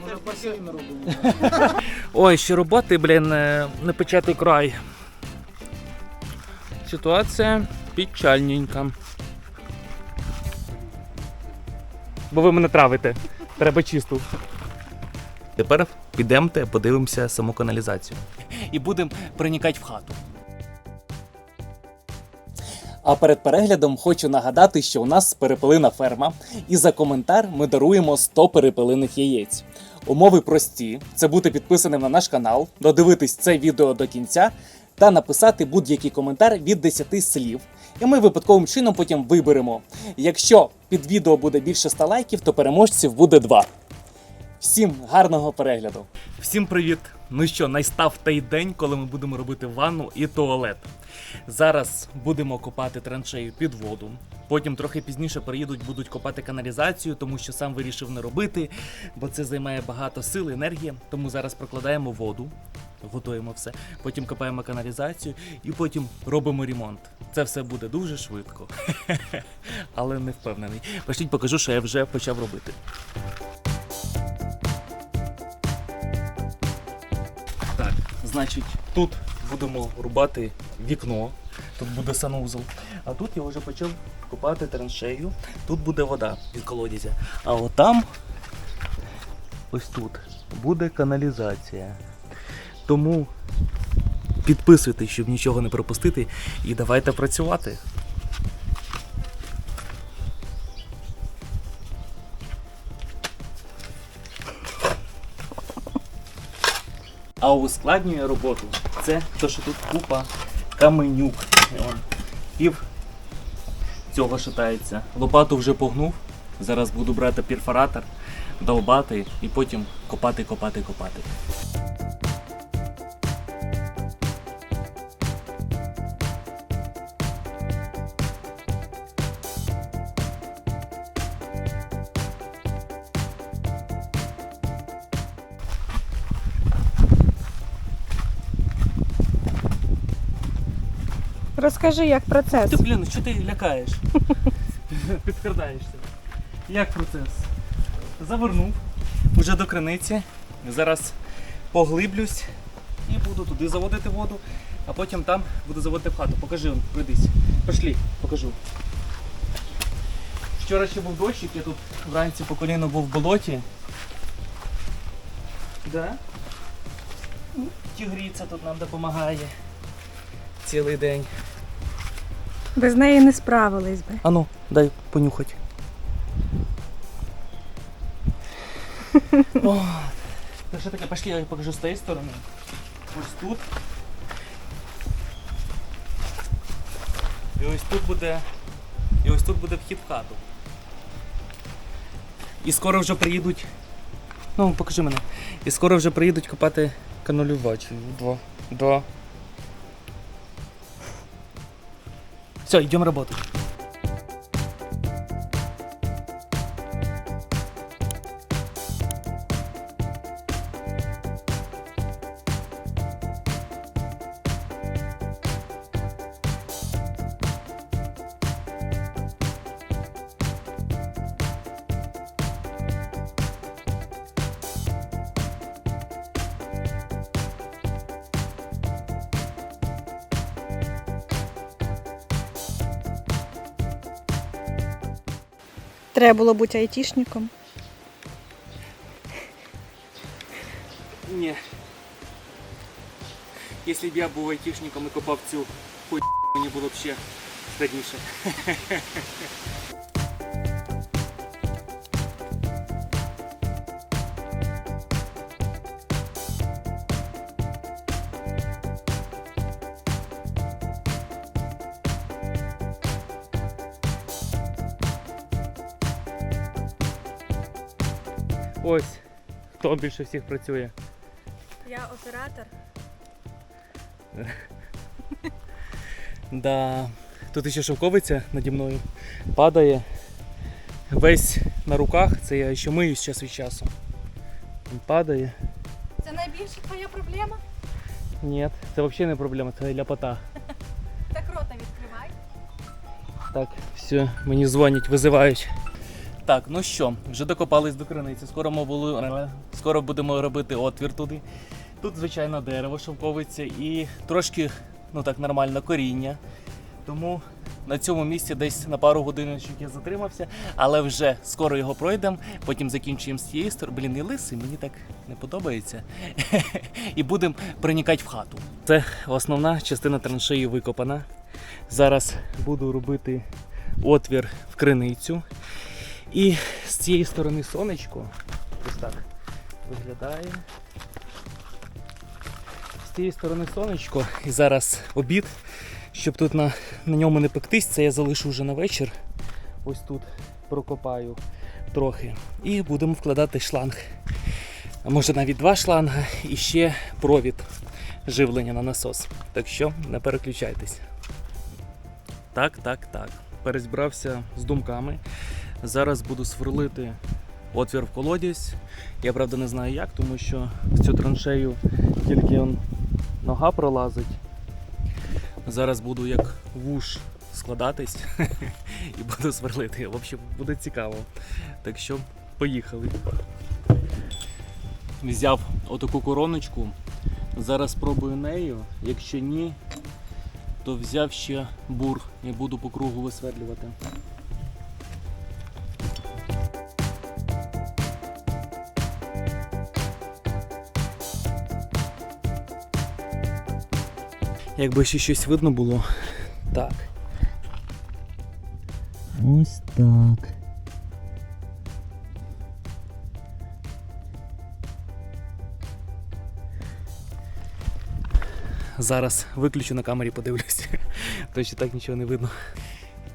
Може басейн робимо. Ой, ще роботи, блін, е, не початий край. Ситуація печальненька. Бо ви мене травите. Треба чисту. Тепер підемте, подивимося саму каналізацію. І будемо проникати в хату. А перед переглядом хочу нагадати, що у нас перепелина ферма, і за коментар ми даруємо 100 перепелиних яєць. Умови прості: це бути підписаним на наш канал, додивитись це відео до кінця та написати будь-який коментар від 10 слів. І ми випадковим чином потім виберемо. Якщо під відео буде більше 100 лайків, то переможців буде 2. Всім гарного перегляду. Всім привіт! Ну що, настав той день, коли ми будемо робити ванну і туалет. Зараз будемо копати траншею під воду. Потім трохи пізніше приїдуть, будуть копати каналізацію, тому що сам вирішив не робити, бо це займає багато сил, енергії. Тому зараз прокладаємо воду, готуємо все. Потім копаємо каналізацію і потім робимо ремонт. Це все буде дуже швидко, але не впевнений. Пошліть покажу, що я вже почав робити. Значить, тут будемо рубати вікно, тут буде санузел. А тут я вже почав копати траншею. Тут буде вода від колодязя. А отам, ось тут, буде каналізація. Тому підписуйтесь, щоб нічого не пропустити, і давайте працювати. Ускладнює роботу це те, що тут купа каменюк. Пів цього шатається. Лопату вже погнув. Зараз буду брати перфоратор, довбати і потім копати, копати, копати. Розкажи, як процес. Ти, блін, що ти лякаєш? Підкрадаєшся. Як процес? Завернув уже до криниці. Зараз поглиблюсь і буду туди заводити воду, а потім там буду заводити в хату. Покажи, он, пройдись. Пошлі, покажу. Вчора ще був дощик, я тут вранці по коліно був в болоті. Да? Ну, Тігріця тут нам допомагає. Цілий день. Без неї не справились би. А ну, дай понюхать. О, та що таке, пошли, я покажу з тієї сторони. Ось тут. І ось тут буде. І ось тут буде вхід в хату. І скоро вже приїдуть. Ну, покажи мене. І скоро вже приїдуть копати каналювачу. Два. Два. Все, идем работать. Треба було бути айтішником. Ні. Якщо б я був айтішником і копав цю хуй, мені було б ще складніше. Хто більше всіх працює. Я оператор. Да. Тут ще шовковиця наді мною падає. Весь на руках, це я ще мию час від часу. Він падає. Це найбільша твоя проблема? Ні, це взагалі не проблема, це ляпота. Так рота відкривай. Так, все, мені дзвонять, визивають. Так, ну що, вже докопались до криниці. Скоро ми були, скоро будемо робити отвір туди. Тут, звичайно, дерево шовковиться і трошки, ну так, нормально коріння. Тому на цьому місці десь на пару годиночок я затримався, але вже скоро його пройдемо, потім закінчуємо з цієї сторони. Блін, і лисий, мені так не подобається. і будемо проникати в хату. Це основна частина траншеї викопана. Зараз буду робити отвір в криницю. І з цієї сторони сонечко ось так виглядає. З цієї сторони сонечко і зараз обід. Щоб тут на, на ньому не пектись, це я залишу вже на вечір. Ось тут прокопаю трохи. І будемо вкладати шланг. А може навіть два шланга і ще провід живлення на насос. Так що не переключайтесь. Так, так, так. Перезбрався з думками. Зараз буду сверлити отвір в колодязь. Я правда не знаю як, тому що в цю траншею тільки он нога пролазить. Зараз буду як вуш складатись і буду сверлити. В общем, буде цікаво. Так що поїхали. Взяв отаку короночку. Зараз спробую нею. Якщо ні, то взяв ще бур і буду по кругу висверлювати. Якби ще щось видно було. Так. Ось так. Зараз виключу на камері, подивлюсь. То що так нічого не видно.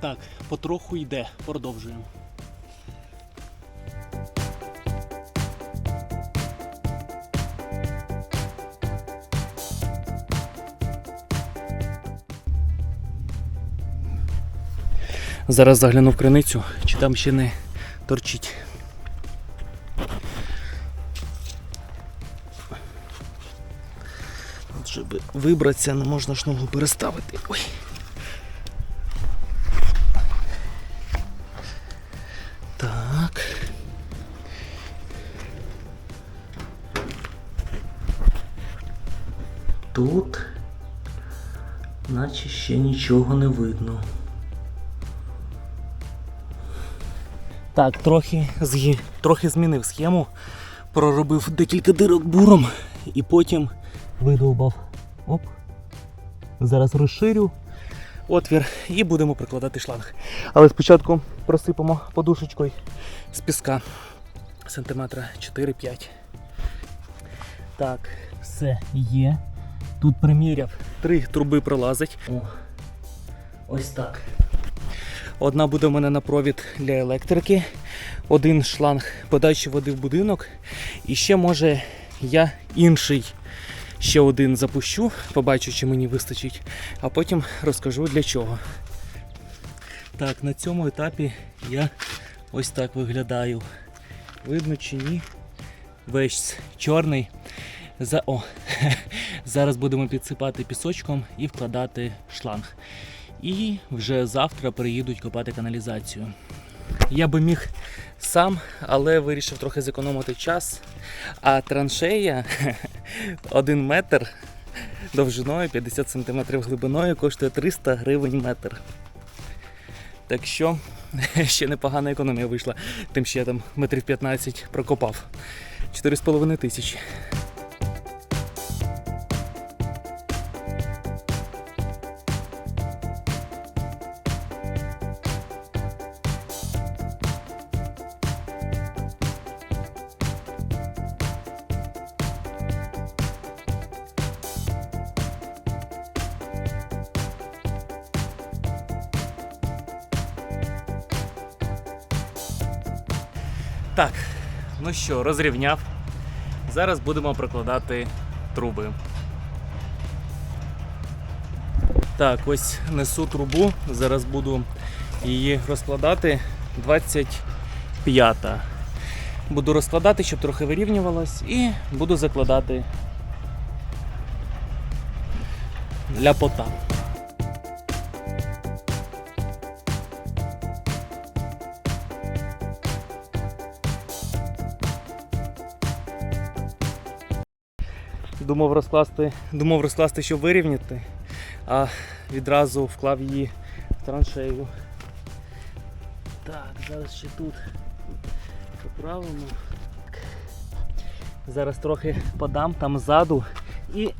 Так, потроху йде, продовжуємо. Зараз загляну в криницю, чи там ще не торчить. От Щоб вибратися, не можна ж ногу переставити. Ой. Так. Тут наче ще нічого не видно. Так, трохи, згі... трохи змінив схему, проробив декілька дирок буром і потім видовбав. Оп. Зараз розширю отвір і будемо прикладати шланг. Але спочатку просипемо подушечкою з піска сантиметра 4-5. Так, все є. Тут приміряв. Три труби пролазить. О, ось так. Одна буде в мене на провід для електрики, один шланг подачі води в будинок. І ще може я інший ще один запущу, побачу, чи мені вистачить, а потім розкажу для чого. Так, на цьому етапі я ось так виглядаю. Видно чи ні? Весь чорний. За... О, зараз будемо підсипати пісочком і вкладати шланг. І вже завтра приїдуть копати каналізацію. Я би міг сам, але вирішив трохи зекономити час. А траншея 1 метр довжиною, 50 см глибиною коштує 300 гривень метр. Так що ще непогана економія вийшла, тим ще я там метрів 15 прокопав. 4,5 тисячі. Так, ну що, розрівняв. Зараз будемо прокладати труби. Так, ось несу трубу. Зараз буду її розкладати. 25-та. Буду розкладати, щоб трохи вирівнювалось, і буду закладати ляпота. Думав розкласти, думав розкласти, щоб вирівняти, а відразу вклав її в траншею. Так, зараз ще тут поправимо. Зараз трохи подам там ззаду і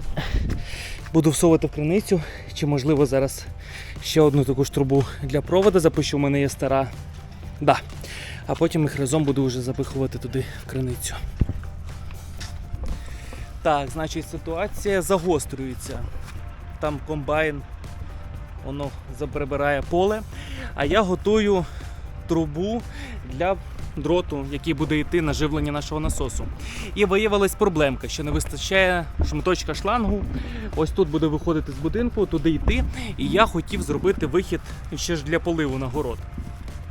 буду всовувати в криницю. Чи можливо зараз ще одну таку ж трубу для проводу запущу, у мене є стара. Да. А потім їх разом буду вже запихувати туди в криницю. Так, значить ситуація загострюється. Там комбайн, воно прибирає поле, а я готую трубу для дроту, який буде йти на живлення нашого насосу. І виявилась проблемка, що не вистачає шматочка шлангу. Ось тут буде виходити з будинку, туди йти. І я хотів зробити вихід ще ж для поливу на город.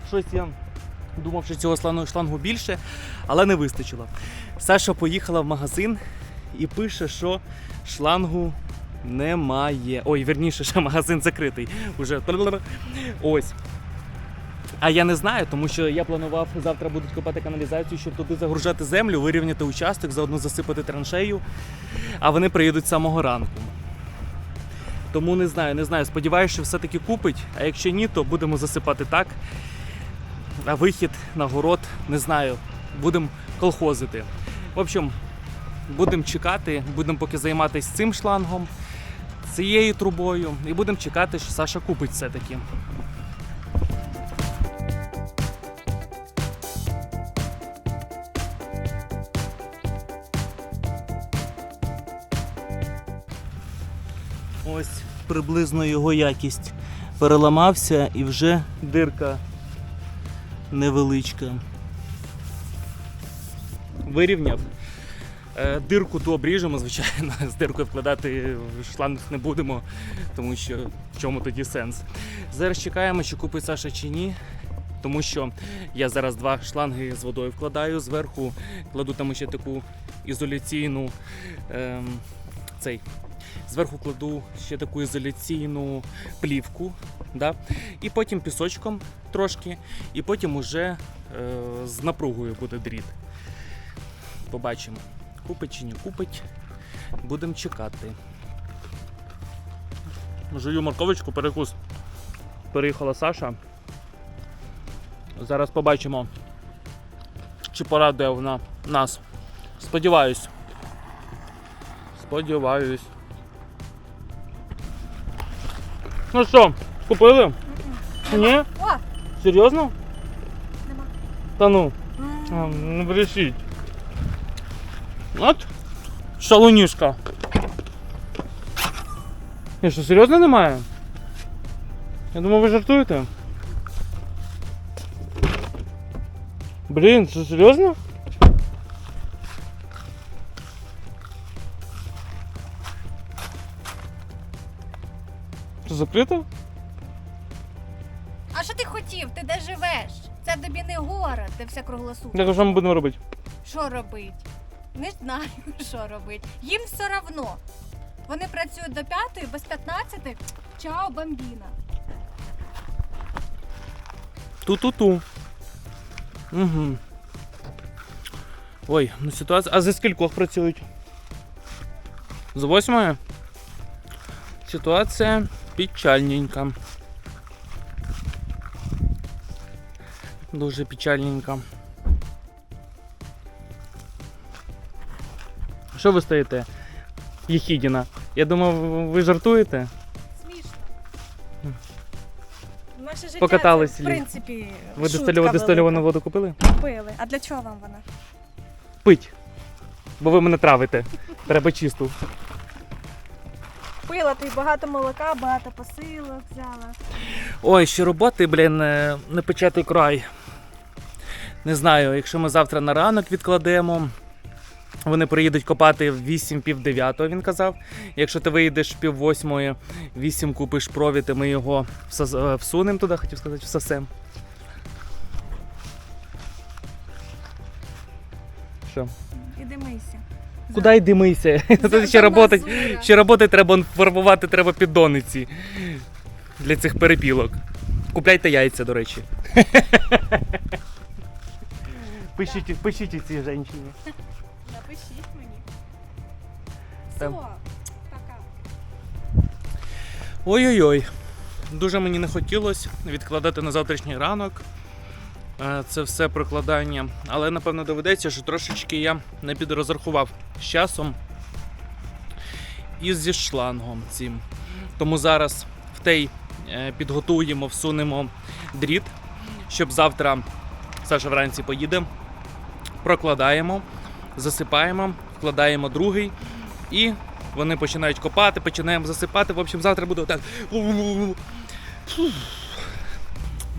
Щось я думав, що цього шлангу більше, але не вистачило. Саша поїхала в магазин і пише, що шлангу немає. Ой, верніше, що магазин закритий. Уже ось. А я не знаю, тому що я планував завтра будуть копати каналізацію, щоб туди загружати землю, вирівняти участок, заодно засипати траншею. А вони приїдуть з самого ранку. Тому не знаю, не знаю. Сподіваюся, що все-таки купить. А якщо ні, то будемо засипати так. А вихід на город, не знаю, будемо колхозити. В общем, будемо чекати, будемо поки займатися цим шлангом, цією трубою, і будемо чекати, що Саша купить все-таки. Ось приблизно його якість. Переламався і вже дирка невеличка. Вирівняв. Е, Дирку ту обріжемо, звичайно, з диркою вкладати в шланг не будемо, тому що в чому тоді сенс. Зараз чекаємо, чи купить Саша чи ні. Тому що я зараз два шланги з водою вкладаю, зверху кладу там ще таку ізоляційну ем, цей. Зверху кладу ще таку ізоляційну плівку, да? і потім пісочком трошки, і потім уже е, з напругою буде дріт. Побачимо, купить чи не купить. Будемо чекати. Жую морковочку, перекус. Переїхала Саша. Зараз побачимо, чи порадує вона нас. Сподіваюсь. Сподіваюсь. Ну що, купили? Ні? О! Серйозно? Нема. Та ну. А, не брешіть. От. Шалунішка. Ні, що, серйозно немає? Я думав, ви жартуєте. Блін, що серйозно? Що закрито? А що ти хотів? Ти де живеш? Це тобі не город, де все круглосуточно. Так, а що ми будемо робити? Що робить? Не знаю, що робить. Їм все равно. Вони працюють до п'ятої, без 15. Чао, бамбіна. Ту-ту-ту. Угу. Ой, ну ситуація. А за скількох працюють? З восьмої? Ситуація печальненька. Дуже печальненька. Що ви стоїте? Єхідіна. Я думав, ви жартуєте? Смішно. Наше життя Покатались це, в лі. принципі, Ви шутка дистильовану, дистильовану велика. воду купили? Купили. А для чого вам вона? Пить. Бо ви мене травите. Треба чисту. Пила, ти багато молока, багато посилок взяла. Ой, ще роботи, блін, е, не початий край. Не знаю, якщо ми завтра на ранок відкладемо. Вони приїдуть копати в 8 пів 9, він казав. Якщо ти виїдеш пів восьмої, 8 купиш провід, і ми його е, всунемо туди, хотів сказати, всосем. Що? Іди мийся. Куди йди мийся? Тут ще роботи, ще роботи треба фарбувати треба піддониці для цих перепілок. Купляйте яйця, до речі. Пишіть, пишіть цій жінці. Напишіть мені. Все. Пока. Ой-ой-ой. Дуже мені не хотілося відкладати на завтрашній ранок. е, Це все прокладання. Але напевно доведеться, що трошечки я не підрозрахував з часом і зі шлангом цим. Тому зараз в той е, підготуємо, всунемо дріт, щоб завтра Саша вранці поїде, прокладаємо, засипаємо, вкладаємо другий і вони починають копати, починаємо засипати. В общем, завтра буде так.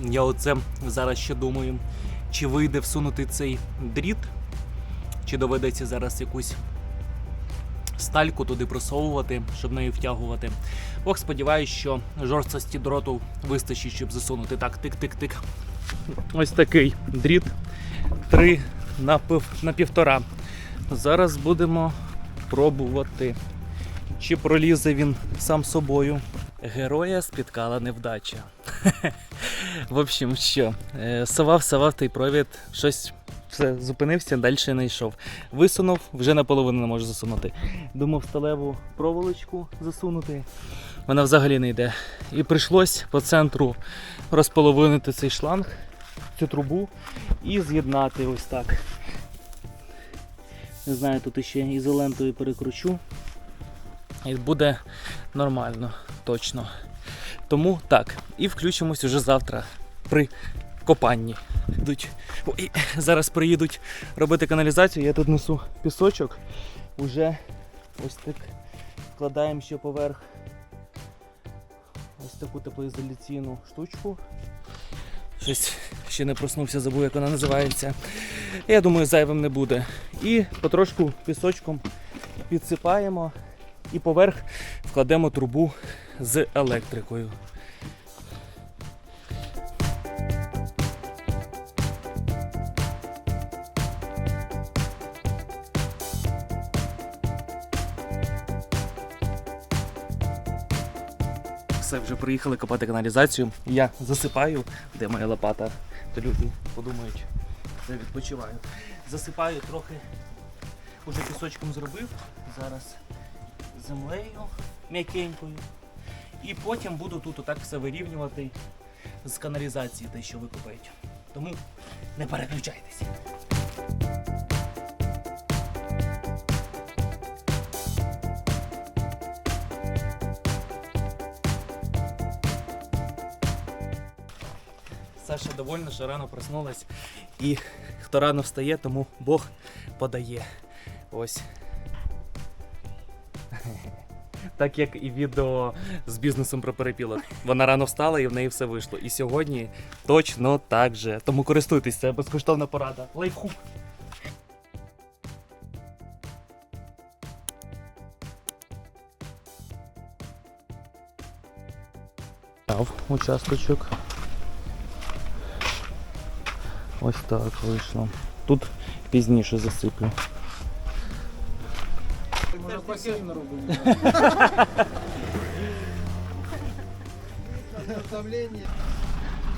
Я оце зараз ще думаю, чи вийде всунути цей дріт, чи доведеться зараз якусь стальку туди просовувати, щоб нею втягувати. Ох, сподіваюсь, що жорсткості дроту вистачить, щоб засунути. Так, тик-тик-тик. Ось такий дріт. Три на, пів, на півтора. Зараз будемо пробувати, чи пролізе він сам собою. Героя спіткала невдача. В общем, що, е, совав, совав той провід, щось все, зупинився, далі не йшов. Висунув, вже наполовину не можу засунути. Думав сталеву проволочку засунути. Вона взагалі не йде. І прийшлось по центру розполовинити цей шланг, цю трубу і з'єднати ось так. Не знаю, тут ще ізолентою перекручу. І буде нормально, точно. Тому так, і включимось уже завтра при копанні. Йдуть. Ой, зараз приїдуть робити каналізацію. Я тут несу пісочок. Уже ось так вкладаємо ще поверх ось таку теплоізоляційну штучку. Щось ще не проснувся, забув, як вона називається. Я думаю, зайвим не буде. І потрошку пісочком підсипаємо і поверх вкладемо трубу з електрикою. Все, вже приїхали копати каналізацію. Я засипаю, де моя лопата, то люди подумають, я відпочиваю. Засипаю трохи, уже пісочком зробив. Зараз землею м'якенькою. І потім буду тут отак все вирівнювати з каналізації, те, що викопають. Тому не переключайтеся. Саша довольна, що рано проснулась. І хто рано встає, тому Бог подає. Ось. Так як і відео з бізнесом про перепілок. Вона рано встала і в неї все вийшло. І сьогодні точно так же. Тому користуйтесь, це безкоштовна порада. Лайфхук. Участочок. Ось так вийшло. Тут пізніше засиплю. Може.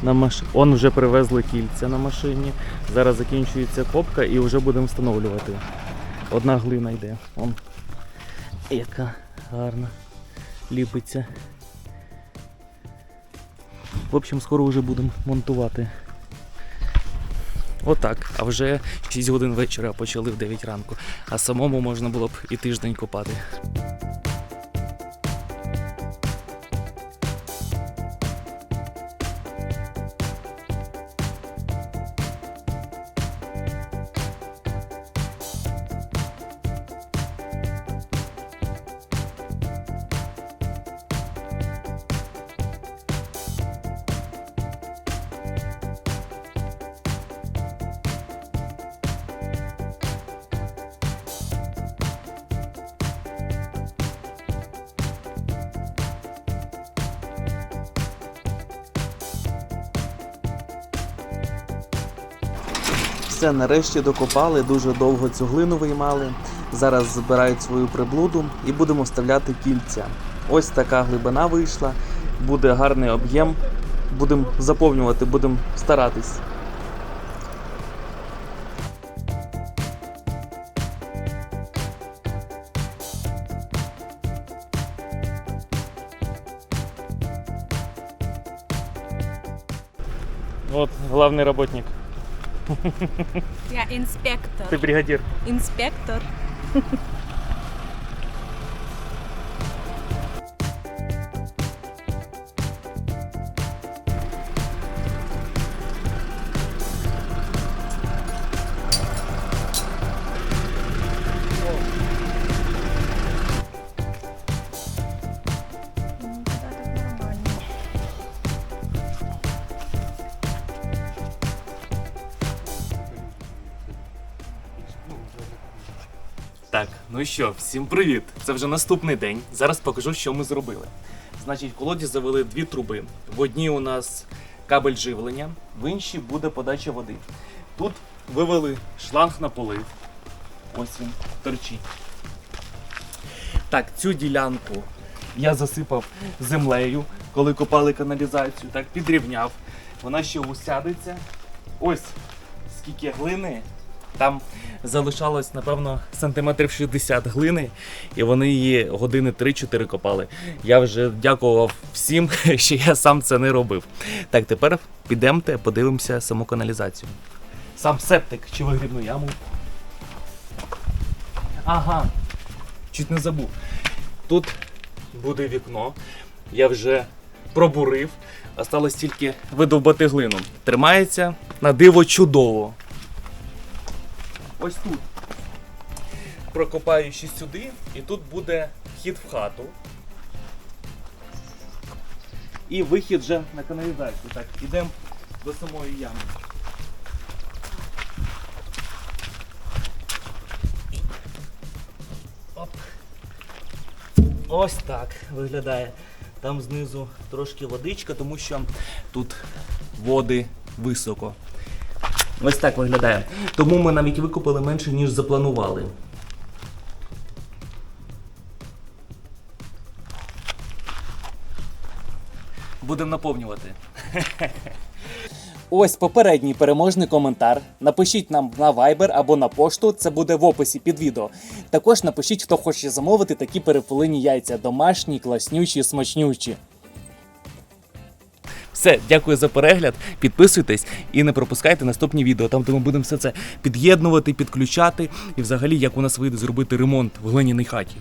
На маш... Он вже привезли кільця на машині. Зараз закінчується копка і вже будемо встановлювати. Одна глина йде. Он. Яка гарна. Ліпиться. В общем, скоро вже будемо монтувати. Отак. А вже 6 годин вечора почали в 9 ранку. А самому можна було б і тиждень копати. Все, нарешті докопали, дуже довго цю глину виймали. Зараз збирають свою приблуду і будемо вставляти кільця. Ось така глибина вийшла, буде гарний об'єм. Будемо заповнювати, будемо старатись. Вот главний роботник. Я инспектор. Ты бригадир. Інспектор. Ну що, всім привіт! Це вже наступний день. Зараз покажу, що ми зробили. Значить, в колоді завели дві труби. В одній у нас кабель живлення, в іншій буде подача води. Тут вивели шланг на полив. Ось він торчить. Так, цю ділянку я засипав землею, коли копали каналізацію. Так, підрівняв. Вона ще усядеться. Ось скільки глини. Там залишалось, напевно, сантиметрів 60 глини, і вони її години 3-4 копали. Я вже дякував всім, що я сам це не робив. Так, тепер підемте, подивимося саму каналізацію. Сам септик чи вигрібну яму. Ага, чуть не забув. Тут буде вікно. Я вже пробурив. Осталось тільки видовбати глину. Тримається на диво чудово. Ось тут. Прокопаю ще сюди, і тут буде вхід в хату. І вихід вже на каналізацію. Так, ідемо до самої ями. Ось так виглядає. Там знизу трошки водичка, тому що тут води високо. Ось так виглядає. Тому ми навіть викупили менше, ніж запланували. Будемо наповнювати. Ось попередній переможний коментар. Напишіть нам на Viber або на пошту, це буде в описі під відео. Також напишіть, хто хоче замовити такі перепелині яйця, домашні, класнючі, смачнючі. Все, дякую за перегляд. Підписуйтесь і не пропускайте наступні відео, там де ми будемо все це під'єднувати, підключати і взагалі як у нас вийде зробити ремонт в глиняній хаті.